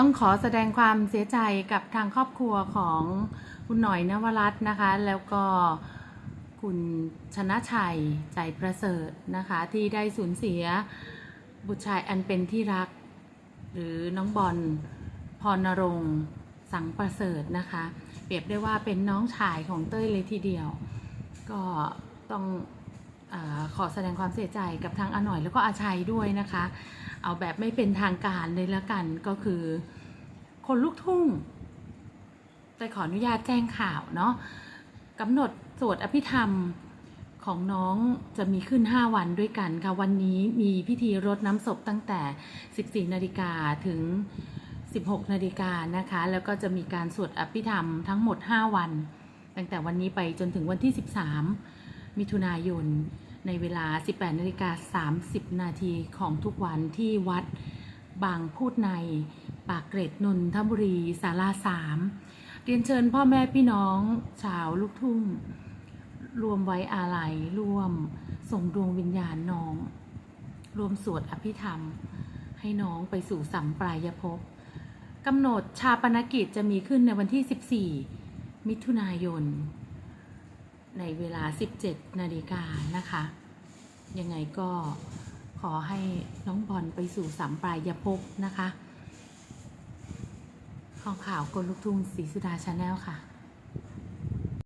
ต้องขอแสดงความเสียใจกับทางครอบครัวของคุณหน่อยนวรัตน์นะคะ แล้วก็คุณชนะชัยใจประเสริฐนะคะ ที่ได้สูญเสียบุตรชายอันเป็นที่รัก หรือน้องบอลพรณรงสังประเสริฐนะคะ เปรียบได้ว่าเป็นน้องชายของเต้ยเลยทีเดียว ก็ต้อง ขอแสดงความเสียใจกับทางอาหน่อยแล้วก็อาชัยด้วยนะคะ เอาแบบไม่เป็นทางการเลยละกันก็คือ คนลูกทุ่งแต่ขออนุญาตแจ้งข่าวเนาะกำหนดสวดอภิธรรมของน้องจะมีขึ้น 5 วันด้วยกันค่ะ วันนี้มีพิธีรดน้ำศพตั้งแต่ 14 นาฬิกาถึง 16 นาฬิกานะคะ แล้วก็จะมีการสวดอภิธรรมทั้งหมด 5 วัน ตั้งแต่วันนี้ไปจนถึงวันที่ 13 มิถุนายน ในเวลา 18นาฬิกา30 นาทีของทุกวันที่วัดบางพูดในปากเกร็ดนนทบุรีศาลาสามเรียนเชิญพ่อแม่พี่น้องชาวลูกทุ่ง รวมไว้อาลัยร่วมส่งดวงวิญญาณน้อง รวมสวดอภิธรรม ให้น้องไปสู่สัมปรายภพกำหนดชาปนกิจจะมีขึ้นในวันที่ 14 มิถุนายน ในเวลา 17 นาฬิกานะคะ ยังไงก็ขอให้น้องบอลไปสู่สัมปรายภพนะคะ ของข่าวกลลูกทุ่งศรีสุดาชาแนลค่ะ